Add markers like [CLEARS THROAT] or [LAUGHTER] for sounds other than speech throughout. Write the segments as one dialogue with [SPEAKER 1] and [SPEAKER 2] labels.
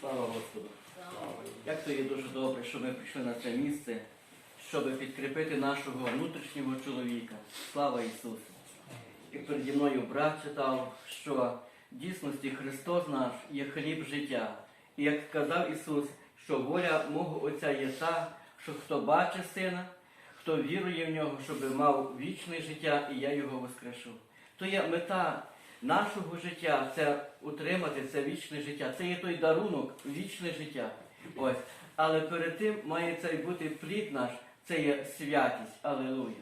[SPEAKER 1] Слава Господу! Як то є дуже добре, що ми прийшли на це місце, щоб підкріпити нашого внутрішнього чоловіка. Слава Ісусу! І переді мною брат читав, що в дійсності Христос наш є хліб життя. І як сказав Ісус, що воля мого Отця є та, що хто бачить сина, хто вірує в нього, щоб мав вічне життя, і я його воскрешу. То є мета нашого життя це утримати це вічне життя. Це є той дарунок, вічне життя. Ось. Але перед тим має цей бути плід наш, це є святість. Алілуя.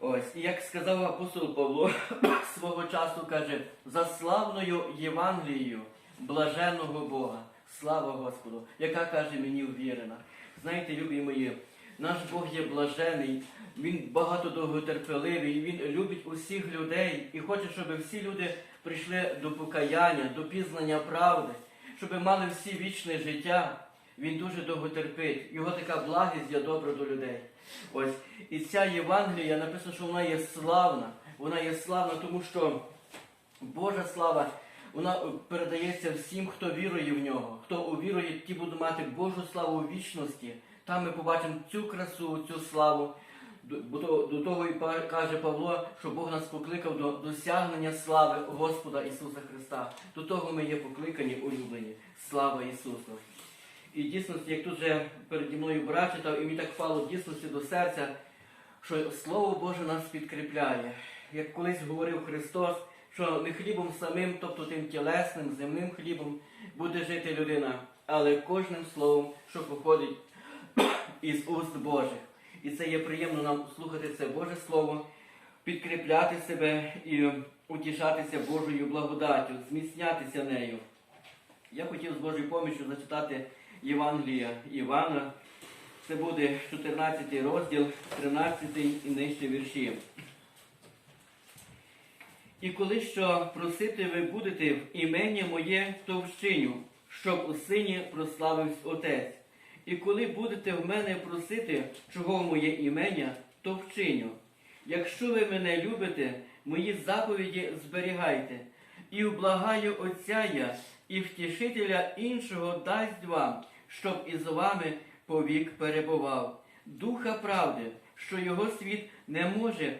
[SPEAKER 1] Ось, і як сказав апостол Павло [COUGHS] свого часу, каже, за славною Євангелією блаженного Бога, слава Господу, яка каже мені увірена. Знаєте, любі мої, наш Бог є блажений, Він багато довготерпеливий, Він любить усіх людей і хоче, щоб всі люди прийшли до покаяння, до пізнання правди, щоб мали всі вічне життя. Він дуже довго терпить. Його така благість є добра до людей. Ось. І ця Євангелія написано, що вона є славна. Вона є славна, тому що Божа слава вона передається всім, хто вірує в нього. Хто увірує, ті будуть мати Божу славу у вічності. Там ми побачимо цю красу, цю славу. До, до, того і каже Павло, що Бог нас покликав до досягнення слави Господа Ісуса Христа. До того ми є покликані, улюблені. Слава Ісусу! І дійсності, як тут же переді мною брат читав, і мені так впало дійсності до серця, що Слово Боже нас підкріпляє. Як колись говорив Христос, що не хлібом самим, тобто тим тілесним, земним хлібом буде жити людина, але кожним словом, що походить [CLEARS THROAT] із уст Божих. І це є приємно нам слухати це Боже Слово, підкріпляти себе і утішатися Божою благодаттю, зміцнятися нею. Я хотів з Божою поміччю зачитати Євангелія Івана. Це буде 14 розділ, 13 і нижче вірші. І коли що просити ви будете в імені моє, то вчиню, щоб у сині прославився Отець. І коли будете в мене просити, чого моє імення, то вчиню. Якщо ви мене любите, мої заповіді зберігайте, і вблагаю Отця я, і втішителя іншого дасть вам, щоб із вами повік перебував. Духа правди, що його світ не може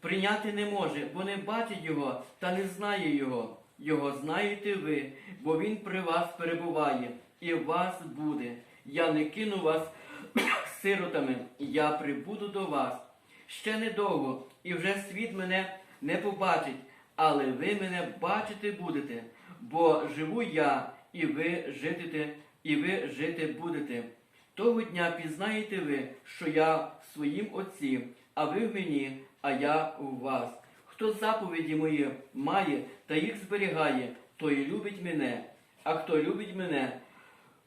[SPEAKER 1] прийняти не може, бо не бачить його та не знає його. Його знаєте ви, бо він при вас перебуває, і вас буде. Я не кину вас [COUGHS] сиротами, я прибуду до вас. Ще недовго, і вже світ мене не побачить, але ви мене бачити будете, бо живу я, і ви житите, і ви жити будете. Того дня пізнаєте ви, що я в своїм Отці, а ви в мені, а я у вас. Хто заповіді мої має та їх зберігає, той любить мене, а хто любить мене,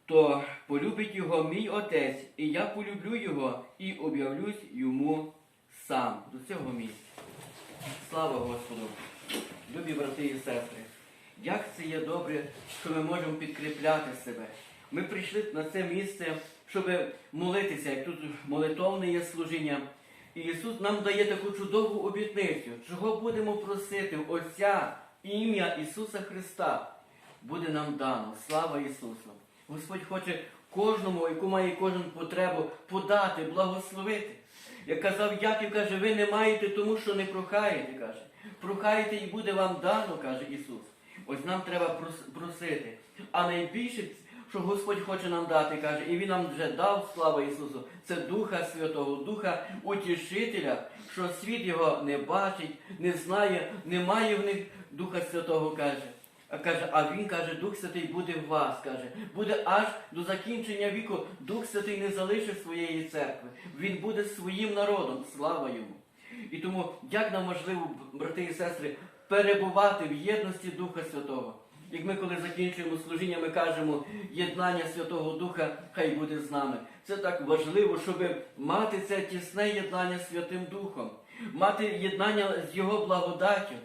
[SPEAKER 1] то полюбить його мій Отець, і я полюблю його і об'явлюсь йому сам. До цього місця. Слава Господу! Любі брати і сестри! Як це є добре, що ми можемо підкріпляти себе. Ми прийшли на це місце, щоб молитися, як тут молитовне є служіння. І Ісус нам дає таку чудову обітницю, чого будемо просити в Отця ім'я Ісуса Христа. Буде нам дано. Слава Ісусу! Господь хоче кожному, яку має кожен потребу, подати, благословити. Як казав Яків, каже, ви не маєте тому, що не прохаєте, каже. Прохаєте і буде вам дано, каже Ісус. Ось нам треба просити. А найбільше, що Господь хоче нам дати, каже, і Він нам вже дав, слава Ісусу, це Духа Святого, Духа Утішителя, що світ його не бачить, не знає, немає в них Духа Святого, каже. А каже, а він каже, Дух Святий буде в вас, каже, буде аж до закінчення віку. Дух Святий не залишить своєї церкви. Він буде своїм народом, слава йому. І тому як нам важливо, брати і сестри, перебувати в єдності Духа Святого. Як ми, коли закінчуємо служіння, ми кажемо, єднання Святого Духа хай буде з нами. Це так важливо, щоб мати це тісне єднання з Святим Духом, мати єднання з Його благодаттю.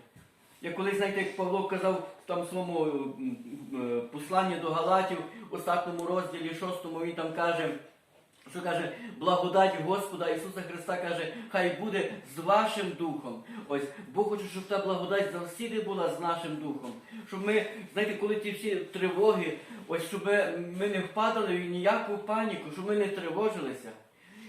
[SPEAKER 1] Я колись, знаєте, як Павло казав там своєму м, посланні до Галатів, у статному розділі шостому, він там каже, що каже, благодать Господа Ісуса Христа каже, хай буде з вашим духом. Ось Бог хоче, щоб та благодать завсіди була з нашим духом. Щоб ми, знаєте, коли ті всі тривоги, ось щоб ми не впадали в ніяку паніку, щоб ми не тривожилися.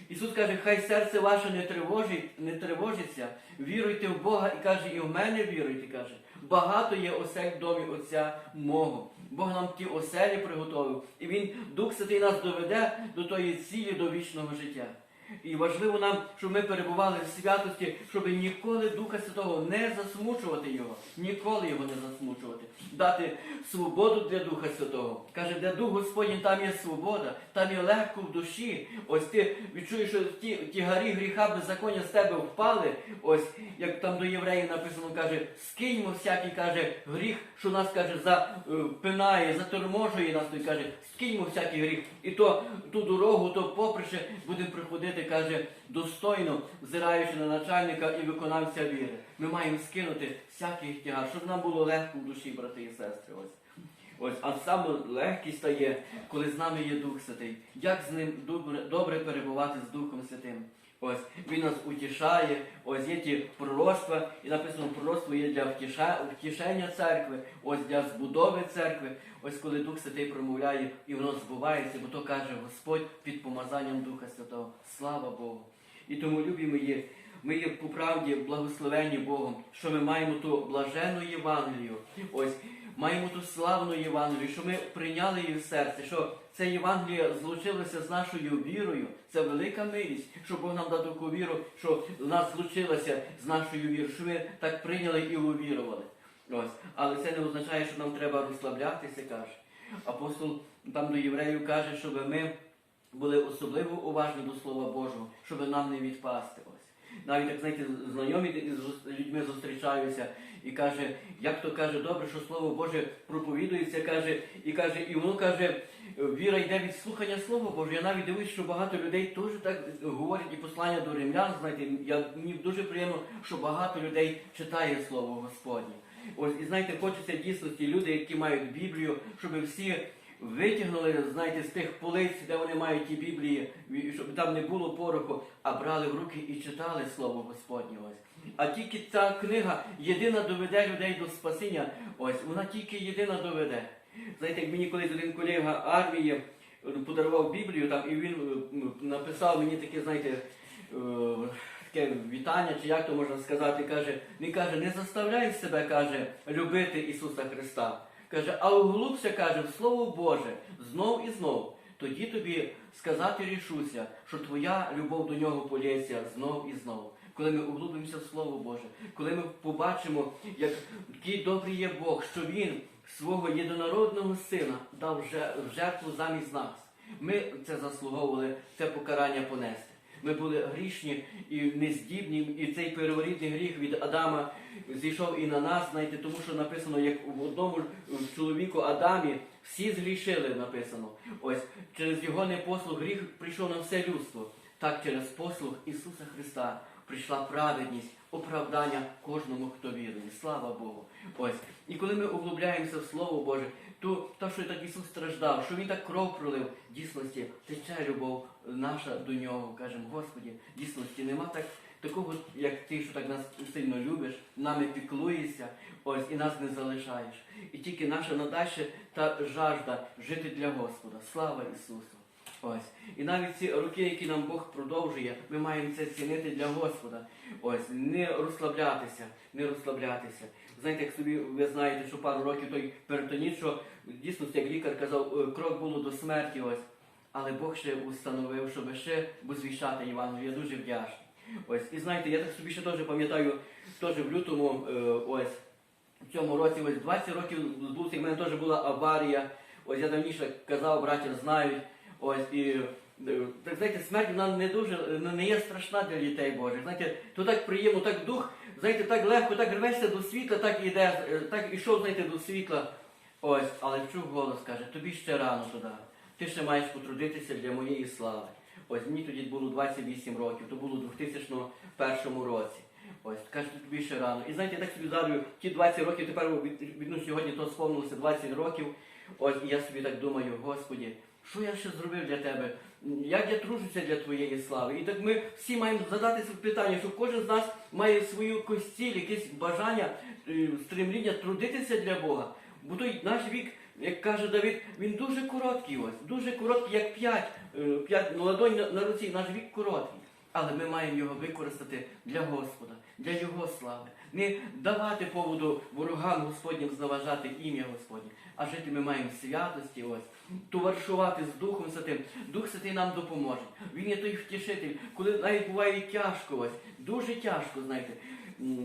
[SPEAKER 1] Ісус каже, хай серце ваше не тривожить, не тривожиться, віруйте в Бога і каже, і в мене віруйте, каже. Багато є осель в домі Отця мого. Бог нам ті оселі приготовив, і Він, Дух Святий, нас доведе до тої цілі, до вічного життя. І важливо нам, щоб ми перебували в святості, щоб ніколи Духа Святого не засмучувати його, ніколи його не засмучувати, дати свободу для Духа Святого. Каже, де Дух Господній, там є свобода, там є легко в душі. Ось ти відчуєш, що ті, гарі гріха беззаконня з тебе впали. Ось як там до євреїв написано, каже, скиньмо всякий каже гріх, що нас каже, запинає, заторможує нас, той каже, скиньмо всякий гріх. І то ту дорогу, то поприше будемо приходити, каже, достойно, взираючи на начальника і виконавця віри. Ми маємо скинути всякий тягар, щоб нам було легко в душі, брати і сестри. Ось. Ось, а саме легкість стає, коли з нами є Дух Святий. Як з ним добре, добре перебувати з Духом Святим? Ось він нас утішає, ось є ті пророцтва, і написано, пророцтво є для втішення церкви, ось для збудови церкви. Ось коли Дух Святий промовляє і воно збувається, бо то каже Господь під помазанням Духа Святого. Слава Богу! І тому любі мої, ми є по правді благословені Богом, що ми маємо ту блажену Євангелію. Ось маємо ту славну Євангелію, що ми прийняли її в серце, що це Євангеліє злучилося з нашою вірою. Це велика милість, що Бог нам дав таку віру, що нас злучилося з нашою вірою, що ми так прийняли і увірували. Ось. Але це не означає, що нам треба розслаблятися, каже. Апостол там до євреїв каже, щоб ми були особливо уважні до Слова Божого, щоб нам не відпасти. Навіть як знаєте, знайомі з людьми зустрічаюся і каже, як то каже, добре, що Слово Боже проповідується, каже, і каже, і воно каже, віра йде від слухання Слова Божого. Я навіть дивлюсь, що багато людей теж так говорять і послання до римлян. Знаєте, я, мені дуже приємно, що багато людей читає Слово Господнє. Ось, і знаєте, хочеться дійсності люди, які мають Біблію, щоб всі витягнули, знаєте, з тих полиць, де вони мають ті Біблії, щоб там не було пороху, а брали в руки і читали Слово Господнє. Ось. А тільки ця книга єдина доведе людей до спасіння. Ось, вона тільки єдина доведе. Знаєте, як мені колись один колега армії подарував Біблію, там, і він е, написав мені таке, знаєте, е, таке вітання, чи як то можна сказати, каже, він каже, не заставляй себе, каже, любити Ісуса Христа. Каже, а углубся, каже, в Слово Боже, знов і знов. Тоді тобі сказати рішуся, що твоя любов до нього полється знов і знов. Коли ми углубимося в Слово Боже, коли ми побачимо, який добрий є Бог, що Він свого єдинородного сина дав в жертву замість нас. Ми це заслуговували, це покарання понести. Ми були грішні і нездібні, і цей перворідний гріх від Адама зійшов і на нас, знаєте, тому що написано, як в одному чоловіку Адамі всі згрішили, написано. Ось через його непослух гріх прийшов на все людство. Так через послуг Ісуса Христа прийшла праведність, оправдання кожному, хто вірує. Слава Богу. Ось. І коли ми углубляємося в Слово Боже, то те, що так Ісус страждав, що Він так кров пролив, дійсності тече любов наша до нього. Кажемо, Господі, дійсності нема так. Такого, як ти, що так нас сильно любиш, нами піклуєшся, ось і нас не залишаєш. І тільки наша надальше та жажда жити для Господа. Слава Ісусу! Ось. І навіть ці роки, які нам Бог продовжує, ми маємо це цінити для Господа. Ось, не розслаблятися, не розслаблятися. Знаєте, як собі ви знаєте, що пару років той перитоніт, що дійсно, як лікар казав, е, крок було до смерті. Ось. Але Бог ще установив, щоб ще возвіщати Євангелію. Я дуже вдячний. Ось. І знаєте, я так собі ще теж пам'ятаю, теж в лютому, е, ось, в цьому році, ось 20 років збувся, в мене теж була аварія. Ось я давніше казав, браття знають. Ось і е, так знаєте, смерть вона не дуже не є страшна для дітей Божих. Знаєте, то так приємно, так дух, знаєте, так легко, так рветься до світла, так іде, е, так ішов, знаєте, до світла. Ось, але чув голос каже, тобі ще рано туди. Ти ще маєш потрудитися для моєї слави. Ось мені тоді було 28 років, то було у 2001 році. Ось, каже, тобі ще рано. І знаєте, я так собі згадую, ті 20 років, тепер від, від, ну, сьогодні то сповнилося 20 років. Ось, і я собі так думаю, Господі, що я ще зробив для тебе? Як я тружуся для твоєї слави? І так ми всі маємо задати питання, що кожен з нас має свою якусь ціль, якесь бажання, е, стремління трудитися для Бога. Бо той наш вік, як каже Давид, він дуже короткий ось, дуже короткий, як п'ять, е, п'ять ладонь на, на руці, наш вік короткий. Але ми маємо його використати для Господа, для Його слави. Не давати поводу ворогам Господнім зневажати ім'я Господнє, а жити ми маємо святості, ось, товаришувати з Духом Святим. Дух Святий нам допоможе. Він є той втішитель, коли навіть буває тяжко, ось, дуже тяжко, знаєте.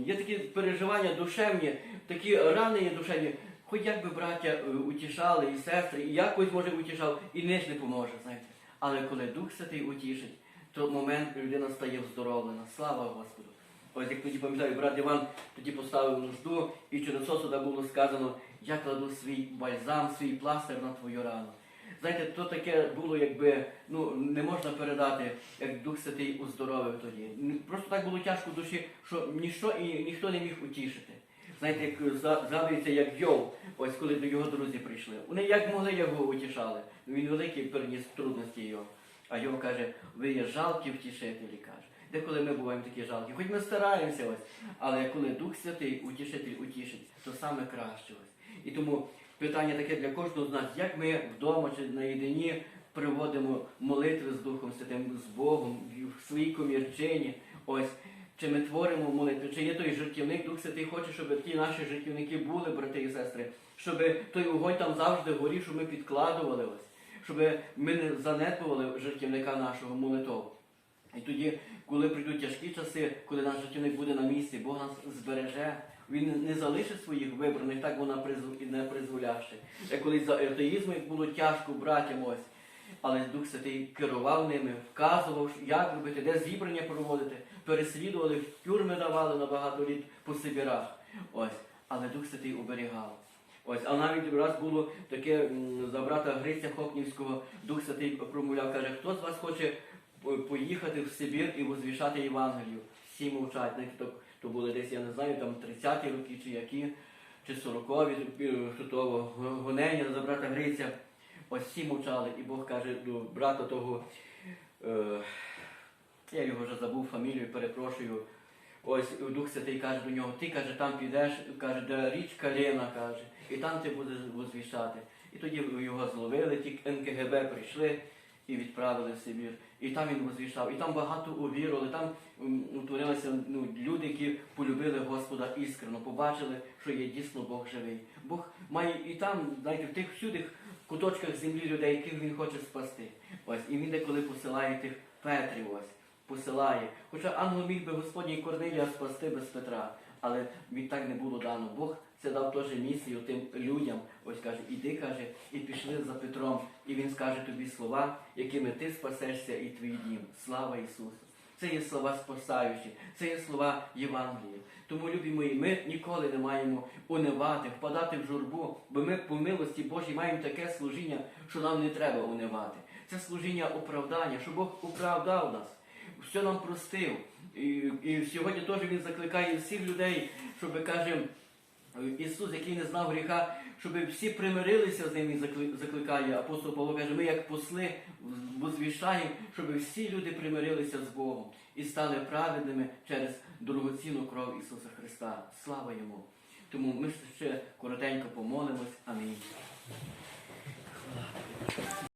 [SPEAKER 1] Є такі переживання душевні, такі рани є душевні. Хоч як би браття е, утішали і сестри, і якось може утішав, і ніч не поможе, знаєте. Але коли Дух Святий утішить, то момент людина стає вздоровлена. Слава Господу. Ось як тоді пам'ятаю, брат Іван тоді поставив нужду, і через сосуда було сказано, я кладу свій бальзам, свій пластир на твою рану. Знаєте, то таке було, якби ну не можна передати, як Дух Святий уздоровив тоді. Просто так було тяжко в душі, що ніщо і ніхто не міг утішити. Знаєте, як згадується, як Йов, ось коли до його друзі прийшли. Вони як могли його утішали. Він великий переніс трудності його. А його каже, ви є жалкі втішителі, каже. Деколи ми буваємо такі жалкі, хоч ми стараємося ось, але коли Дух Святий, утішитель утішить, то саме краще ось. І тому питання таке для кожного з нас, як ми вдома чи наєдині приводимо молитви з Духом Святим, з Богом, в своїй комірчині, ось. Чи ми творимо молитви, чи є той жертівник, Дух Святий хоче, щоб ті наші жертівники були, брати і сестри, щоб той огонь там завжди горів, щоб ми підкладували ось щоб ми не занедбували жертівника нашого молитву. І тоді, коли прийдуть тяжкі часи, коли наш жертівник буде на місці, Бог нас збереже. Він не залишить своїх вибраних, так вона не призволяще. Як колись за атеїзму як було тяжко братям ось. Але Дух Святий керував ними, вказував, як робити, де зібрання проводити, переслідували, в тюрми давали на багато літ по Сибірах. Ось. Але Дух Святий оберігав. Ось, а навіть раз було таке за брата Гриця Хопнівського, Дух Святий промовляв, каже, хто з вас хоче поїхати в Сибір і возвішати Євангелію? Всі мовчать. То, то були десь, я не знаю, там 30-ті роки чи які, чи 40-ві, е, того гонення за брата Гриця. Ось всі мовчали, і Бог каже до брата того, е, я його вже забув фамілію, перепрошую. Ось Дух Святий каже до нього, ти каже, там підеш, каже, де річка Лена, каже, і там ти будеш возвіщати. І тоді його зловили, ті НКГБ прийшли і відправили в Сибір. І там він возвіщав. І там багато увірували, там утворилися ну, люди, які полюбили Господа іскрено, побачили, що є дійсно Бог живий. Бог має і там, знаєте, в тих всюди куточках землі людей, яких він хоче спасти. Ось, і він деколи посилає тих Петрів ось посилає. Хоча ангел міг би Господній Корнилія спасти без Петра, але від так не було дано. Бог це дав теж місію тим людям. Ось каже, іди, каже, і пішли за Петром. І він скаже тобі слова, якими ти спасешся і твій дім. Слава Ісусу! Це є слова спасаючі, це є слова Євангелія. Тому, любі мої, ми ніколи не маємо унивати, впадати в журбу, бо ми по милості Божій маємо таке служіння, що нам не треба унивати. Це служіння оправдання, що Бог оправдав нас все нам простив. І, і сьогодні теж він закликає всіх людей, щоб каже, Ісус, який не знав гріха, щоб всі примирилися з ним, закли- закликає. Апостол Павло каже, ми як посли возвіщаємо, щоб всі люди примирилися з Богом і стали праведними через дорогоцінну кров Ісуса Христа. Слава Йому! Тому ми ще коротенько помолимось. Амінь.